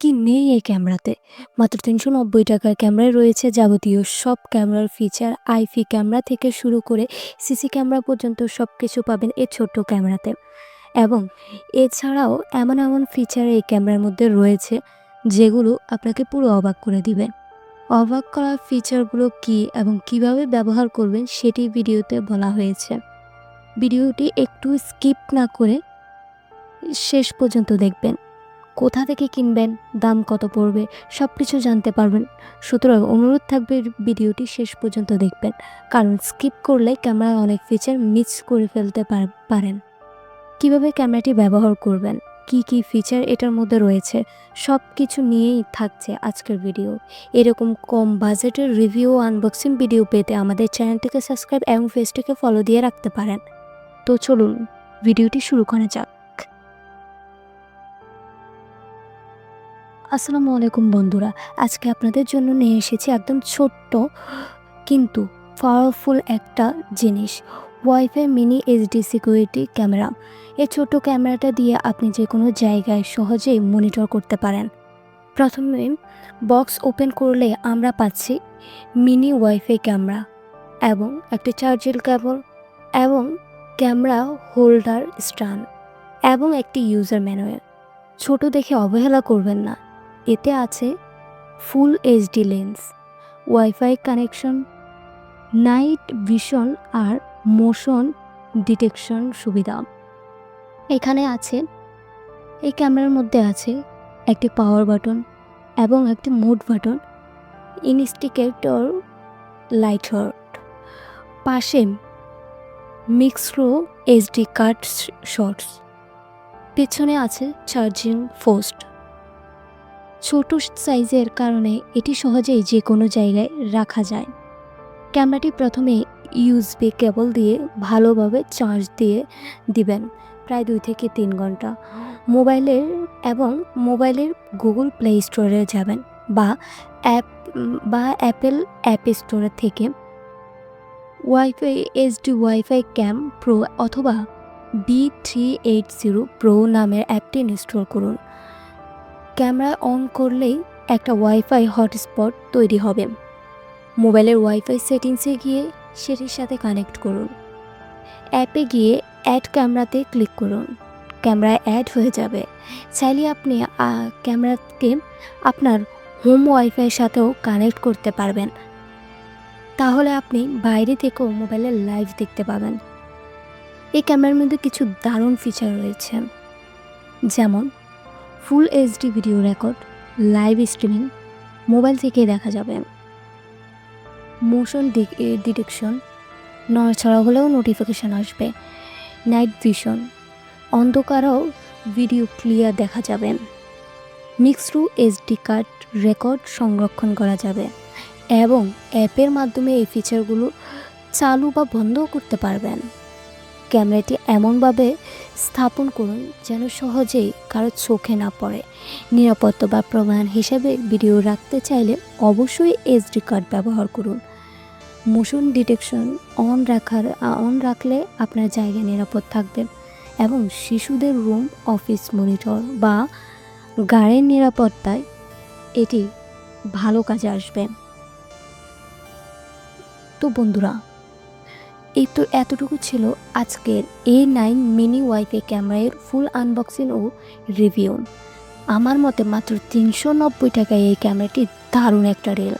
কি নেই এই ক্যামেরাতে? মাত্র তিনশো নব্বই টাকার ক্যামেরায় রয়েছে যাবতীয় সব ক্যামেরার ফিচার আইফি ক্যামেরা থেকে শুরু করে সিসি ক্যামেরা পর্যন্ত সব কিছু পাবেন এই ছোট্ট ক্যামেরাতে। এবং এছাড়াও এমন এমন ফিচার এই ক্যামেরার মধ্যে রয়েছে যেগুলো আপনাকে পুরো অবাক করে দিবে। অবাক করা ফিচারগুলো কি এবং কীভাবে ব্যবহার করবেন সেটি ভিডিওতে বলা হয়েছে। ভিডিওটি একটু স্কিপ না করে শেষ পর্যন্ত দেখবেন। কোথা থেকে কিনবেন, দাম কত পড়বে সব কিছু জানতে পারবেন। সুতরাং অনুরোধ থাকবে ভিডিওটি শেষ পর্যন্ত দেখবেন, কারণ স্কিপ করলে ক্যামেরা অনেক ফিচার মিস করে ফেলতে পার- পারেন। কীভাবে ক্যামেরাটি ব্যবহার করবেন, কি কি ফিচার এটার মধ্যে রয়েছে সব কিছু নিয়েই থাকছে আজকের ভিডিও এরকম কম বাজেটের রিভিউ আনবক্সিং ভিডিও পেতে আমাদের চ্যানেলটিকে সাবস্ক্রাইব এবং ফেসটিকে ফলো দিয়ে রাখতে পারেন। তো চলুন ভিডিওটি শুরু করা যাক। আসসালামু আলাইকুম বন্ধুরা, আজকে আপনাদের জন্য নিয়ে এসেছি একদম ছোট্ট কিন্তু পাওয়ারফুল একটা জিনিস wifi mini HD security camera এই ছোট ক্যামেরাটা দিয়ে আপনি যে কোনো জায়গায় সহজেই মনিটর করতে পারেন। প্রথমে বক্স ওপেন করলে আমরা পাচ্ছি মিনি ওয়াইফাই ক্যামেরা এবং একটি চার্জেল কেবল এবং ক্যামেরা হোল্ডার স্ট্যান্ড এবং একটি ইউজার ম্যানুয়াল ছোট দেখে অবহেলা করবেন না। এতে আছে full HD lens wifi connection night vision আর মোশন ডিটেকশন সুবিধা। এখানে আছে, এই ক্যামেরার মধ্যে আছে একটি পাওয়ার বাটন এবং একটি মোড বাটন ইনস্টিকেটর লাইটার পাশে মিক্সরো এইচডি কার্ড শর্টস পেছনে আছে চার্জিং পোস্ট ছোট সাইজের কারণে এটি সহজেই যে কোনো জায়গায় রাখা যায়। ক্যামেরাটি প্রথমে ইউএসবি কেবল দিয়ে ভালোভাবে চার্জ দিয়ে দিবেন, প্রায় দুই থেকে তিন ঘণ্টা। মোবাইলের এবং মোবাইলের গুগল প্লে স্টোরে যাবেন বা অ্যাপ, বা অ্যাপেল অ্যাপ স্টোরের থেকে। Wifi HD wifi cam pro অথবা B three eight zero pro নামের অ্যাপটি ইনস্টল করুন। ক্যামেরা অন করলেই একটা ওয়াইফাই হটস্পট তৈরি হবে। মোবাইলের ওয়াইফাই সেটিংসে গিয়ে সেটির সাথে কানেক্ট করুন। অ্যাপে গিয়ে অ্যাড ক্যামেরাতে ক্লিক করুন। ক্যামেরা অ্যাড হয়ে যাবে। চাইলে আপনি ক্যামেরাকে আপনার হোম ওয়াইফাইয়ের সাথেও কানেক্ট করতে পারবেন। তাহলে আপনি বাইরে থেকেও মোবাইলে লাইভ দেখতে পাবেন। এই ক্যামেরার মধ্যে কিছু দারুণ ফিচার রয়েছে। যেমন full HD video record, live streaming, mobile থেকে দেখা যাবে। মোশন ডিটেকশন নড়াছড়া হলেও নোটিফিকেশান আসবে। নাইট ভিশন, অন্ধকারেও ভিডিও ক্লিয়ার দেখা যাবে। মিক্সরু এইচডি কার্ড রেকর্ড সংরক্ষণ করা যাবে এবং অ্যাপের মাধ্যমে এই ফিচারগুলো চালু বা বন্ধও করতে পারবেন। ক্যামেরাটি এমনভাবে স্থাপন করুন যেন সহজেই কারও চোখে না পড়ে। নিরাপত্তা বা প্রমাণ হিসেবে ভিডিও রাখতে চাইলে অবশ্যই এসডি কার্ড ব্যবহার করুন। মোশন ডিটেকশন অন রাখার, অন রাখলে আপনার জায়গা নিরাপদ থাকবে এবং শিশুদের রুম, অফিস মনিটর বা গাড়ির নিরাপত্তায় এটি ভালো কাজে আসবে। তো বন্ধুরা এই তো এতটুকু ছিল আজকের এ নাইন মিনি ওয়াইফাই ক্যামেরার ফুল আনবক্সিং ও রিভিউ আমার মতে মাত্র তিনশো নব্বই টাকায় এই ক্যামেরাটি দারুণ একটা রেল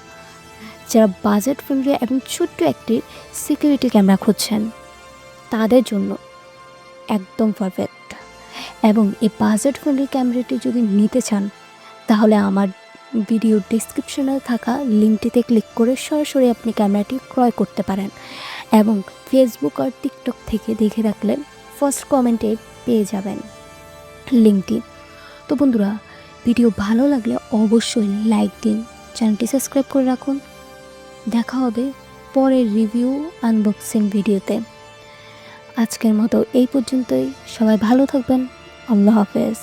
যারা বাজেট ফ্রেন্ডলি এবং ছোট্ট একটি সিকিউরিটি ক্যামেরা খুঁজছেন, তাদের জন্য একদম পারফেক্ট এবং এই বাজেট ফ্রেন্ডলি ক্যামেরাটি যদি নিতে চান, তাহলে আমার ভিডিও ডিসক্রিপশনে থাকা লিঙ্কটিতে ক্লিক করে সরাসরি আপনি ক্যামেরাটি ক্রয় করতে পারেন এবং ফেসবুক আর টিকটক থেকে দেখে রাখলে ফার্স্ট কমেন্টে পেয়ে যাবেন লিঙ্কটি। তো বন্ধুরা, ভিডিও ভালো লাগলে অবশ্যই লাইক দিন, চ্যানেলটি সাবস্ক্রাইব করে রাখুন। দেখা হবে পরের রিভিউ আনবক্সিং ভিডিওতে। আজকের মতো এই পর্যন্তই। সবাই ভালো থাকবেন। আল্লাহ হাফেজ।